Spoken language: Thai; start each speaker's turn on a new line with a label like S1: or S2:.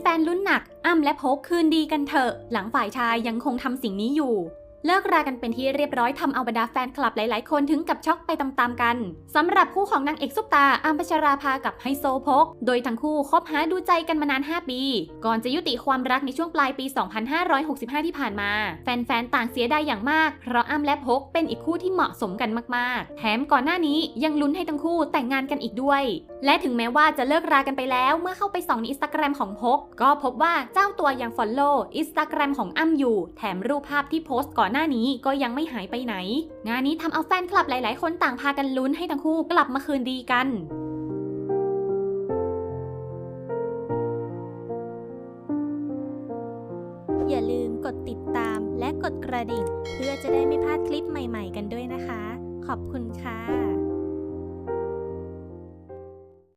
S1: แฟนลุ้นหนักอ้ำและพกคืนดีกันเถอะ หลังฝ่ายชายยังคงทำสิ่งนี้อยู่ เลิกรากันเป็นที่เรียบร้อยทำเอาบรรดาแฟนคลับหลาย ๆ คนถึงกับช็อกไปตามๆกันสำหรับคู่ของนางเอกซุปตาอัมพัชราภากับไฮโซโพก โดยทั้งคู่คบหาดูใจกันมานาน 5 ปี ก่อนจะยุติความรักในช่วงปลายปี 2565 ที่ผ่านมา แฟน ๆ ต่างเสียดายอย่างมาก เพราะอ้ำและพกเป็นอีกคู่ที่เหมาะสมกันมาก ๆ แถมก่อนหน้านี้ยังลุ้นให้ทั้งคู่แต่งงานกันอีกด้วย และถึงแม้ว่าจะเลิกรากันไปแล้วเมื่อเข้าไปส่องในอินสตาแกรมของพกก็พบว่าเจ้าตัวยังฟอลโล่อินสตาแกรมของอ้ำอยู่ แถมรูปภาพที่โพสต์ก่อนหน้านี้ก็ยังไม่หายไปไหน งานนี้ทำเอาแฟนคลับหลาย ๆ คนต่างพากันลุ้นให้ทั้งคู่กลับมาคืนดีกัน
S2: อย่าลืมกดติดตามและกดกระดิ่ง เพื่อจะได้ไม่พลาดคลิปใหม่ ๆ กันด้วยนะคะ ขอบคุณค่ะ